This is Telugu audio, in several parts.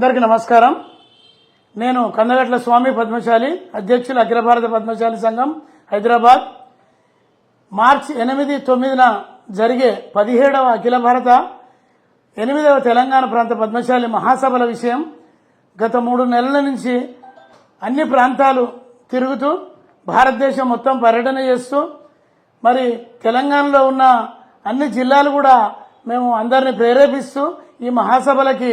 అందరికీ నమస్కారం. నేను కందగట్ల స్వామి పద్మశాలి అధ్యక్షులు అఖిల భారత పద్మశాలి సంఘం హైదరాబాద్. మార్చి ఎనిమిది తొమ్మిదిన జరిగే పదిహేడవ అఖిల భారత ఎనిమిదవ తెలంగాణ ప్రాంత పద్మశాలి మహాసభల విషయం గత మూడు నెలల నుంచి అన్ని ప్రాంతాలు తిరుగుతూ భారతదేశం మొత్తం పర్యటన చేస్తూ మరి తెలంగాణలో ఉన్న అన్ని జిల్లాలు కూడా మేము అందరిని ప్రేరేపిస్తూ ఈ మహాసభలకి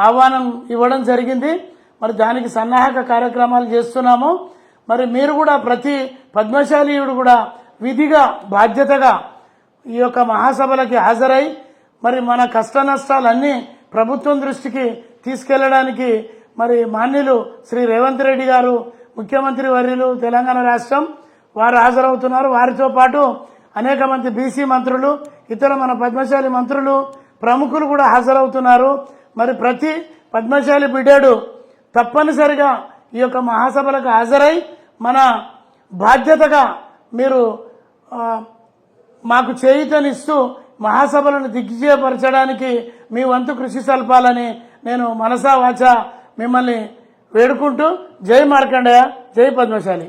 ఆహ్వానం ఇవ్వడం జరిగింది. మరి దానికి సన్నాహక కార్యక్రమాలు చేస్తున్నాము. మరి మీరు కూడా ప్రతి పద్మశాలీయుడు కూడా విధిగా బాధ్యతగా ఈ యొక్క మహాసభలకి హాజరై మరి మన కష్ట నష్టాలన్నీ ప్రభుత్వం దృష్టికి తీసుకెళ్ళడానికి మరి మాన్యులు శ్రీ రేవంత్ రెడ్డి గారు ముఖ్యమంత్రి వర్యులు తెలంగాణ రాష్ట్రం వారు హాజరవుతున్నారు. వారితో పాటు అనేక మంది బీసీ మంత్రులు ఇతర మన పద్మశాలి మంత్రులు ప్రముఖులు కూడా హాజరవుతున్నారు. మరి ప్రతి పద్మశాలి బిడ్డాడు తప్పనిసరిగా ఈ యొక్క మహాసభలకు హాజరై మన బాధ్యతగా మీరు మాకు చేయుతనిస్తూ మహాసభలను దిగ్విజయపరచడానికి మీ వంతు కృషి సల్పాలని నేను మనసా వాచ మిమ్మల్ని వేడుకుంటూ జై మార్కండయ్య జై పద్మశాలి.